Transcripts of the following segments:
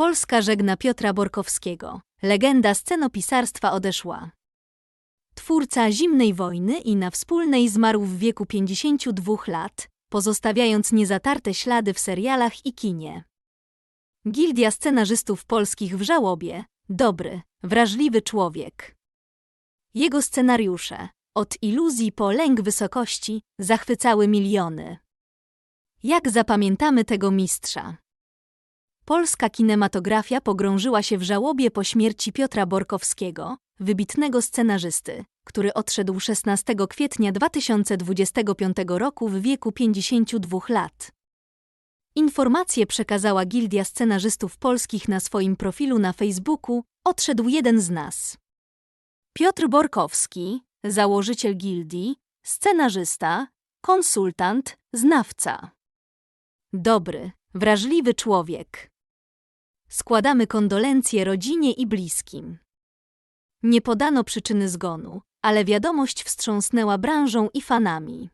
Polska żegna Piotra Borkowskiego. Legenda scenopisarstwa odeszła. Twórca Zimnej Wojny i na wspólnej zmarł w wieku 52 lat, pozostawiając niezatarte ślady w serialach i kinie. Gildia Scenarzystów Polskich w żałobie. Dobry, wrażliwy człowiek. Jego scenariusze, od iluzji po lęk wysokości, zachwycały miliony. Jak zapamiętamy tego mistrza? Polska kinematografia pogrążyła się w żałobie po śmierci Piotra Borkowskiego, wybitnego scenarzysty, który odszedł 16 kwietnia 2025 roku w wieku 52 lat. Informacje przekazała Gildia Scenarzystów Polskich na swoim profilu na Facebooku. Odszedł jeden z nas. Piotr Borkowski, założyciel gildii, scenarzysta, konsultant, znawca. Dobry, wrażliwy człowiek. Składamy kondolencje rodzinie i bliskim. Nie podano przyczyny zgonu, ale wiadomość wstrząsnęła branżą i fanami.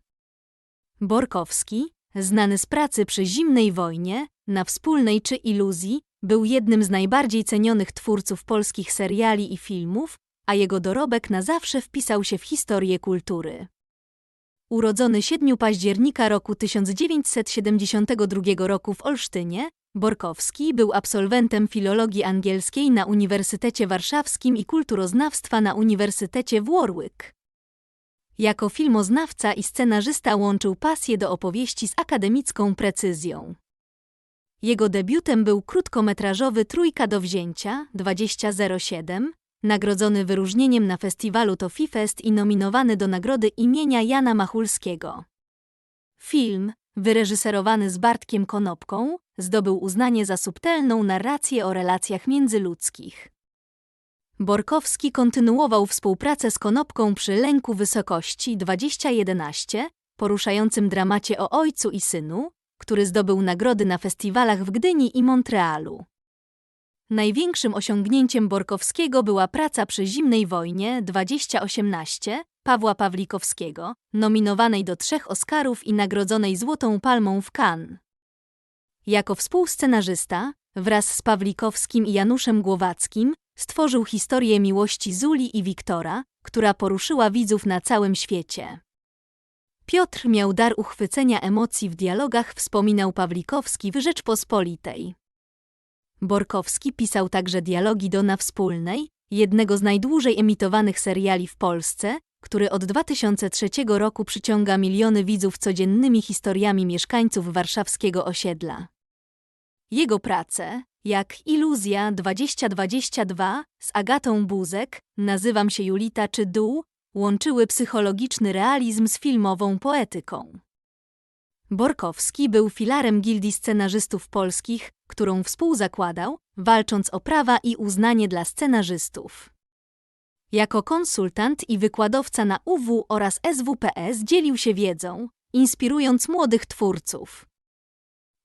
Borkowski, znany z pracy przy zimnej wojnie, na wspólnej czy iluzji, był jednym z najbardziej cenionych twórców polskich seriali i filmów, a jego dorobek na zawsze wpisał się w historię kultury. Urodzony 7 października roku 1972 roku w Olsztynie, Borkowski był absolwentem filologii angielskiej na Uniwersytecie Warszawskim i kulturoznawstwa na Uniwersytecie w Warwick. Jako filmoznawca i scenarzysta łączył pasję do opowieści z akademicką precyzją. Jego debiutem był krótkometrażowy Trójka do wzięcia 2007, nagrodzony wyróżnieniem na festiwalu Tofifest i nominowany do nagrody imienia Jana Machulskiego. Film, wyreżyserowany z Bartkiem Konopką, zdobył uznanie za subtelną narrację o relacjach międzyludzkich. Borkowski kontynuował współpracę z Konopką przy Lęku Wysokości 2011, poruszającym dramacie o ojcu i synu, który zdobył nagrody na festiwalach w Gdyni i Montrealu. Największym osiągnięciem Borkowskiego była praca przy Zimnej Wojnie 2018 Pawła Pawlikowskiego, nominowanej do trzech Oscarów i nagrodzonej Złotą Palmą w Cannes. Jako współscenarzysta, wraz z Pawlikowskim i Januszem Głowackim, stworzył historię miłości Zuli i Wiktora, która poruszyła widzów na całym świecie. Piotr miał dar uchwycenia emocji w dialogach, wspominał Pawlikowski w Rzeczpospolitej. Borkowski pisał także dialogi do Na Wspólnej, jednego z najdłużej emitowanych seriali w Polsce, który od 2003 roku przyciąga miliony widzów codziennymi historiami mieszkańców warszawskiego osiedla. Jego prace, jak Iluzja 2022 z Agatą Buzek, Nazywam się Julita czy Dół, łączyły psychologiczny realizm z filmową poetyką. Borkowski był filarem Gildii Scenarzystów Polskich, którą współzakładał, walcząc o prawa i uznanie dla scenarzystów. Jako konsultant i wykładowca na UW oraz SWPS dzielił się wiedzą, inspirując młodych twórców.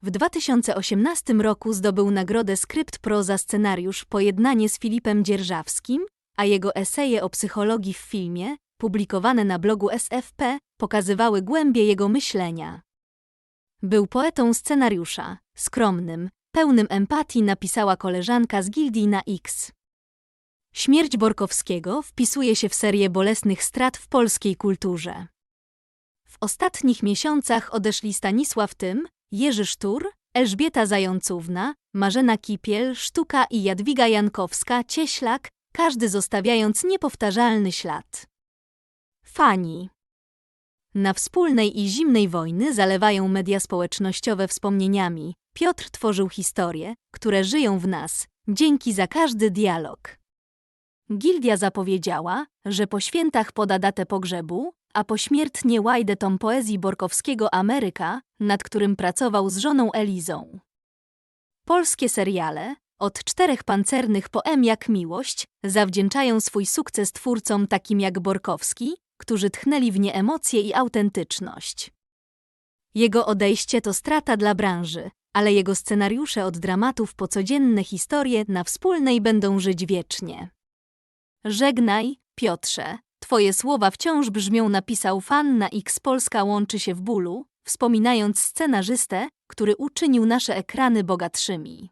W 2018 roku zdobył nagrodę Skrypt Pro za scenariusz Pojednanie z Filipem Dzierżawskim, a jego eseje o psychologii w filmie, publikowane na blogu SFP, pokazywały głębie jego myślenia. Był poetą scenariusza, skromnym, pełnym empatii napisała koleżanka z gildii na X. Śmierć Borkowskiego wpisuje się w serię bolesnych strat w polskiej kulturze. W ostatnich miesiącach odeszli Stanisław Tym, Jerzy Sztur, Elżbieta Zającówna, Marzena Kipiel, Sztuka i Jadwiga Jankowska, Cieślak, każdy zostawiając niepowtarzalny ślad. Fani Na wspólnej i zimnej wojny zalewają media społecznościowe wspomnieniami. Piotr tworzył historie, które żyją w nas, dzięki za każdy dialog. Gildia zapowiedziała, że po świętach poda datę pogrzebu, a pośmiertnie łajdę tom poezji Borkowskiego Ameryka, nad którym pracował z żoną Elizą. Polskie seriale, od czterech pancernych poem jak miłość, zawdzięczają swój sukces twórcom takim jak Borkowski, którzy tchnęli w nie emocje i autentyczność. Jego odejście to strata dla branży, ale jego scenariusze od dramatów po codzienne historie na wspólnej będą żyć wiecznie. Żegnaj, Piotrze, twoje słowa wciąż brzmią napisał fan na X Polska łączy się w bólu, wspominając scenarzystę, który uczynił nasze ekrany bogatszymi.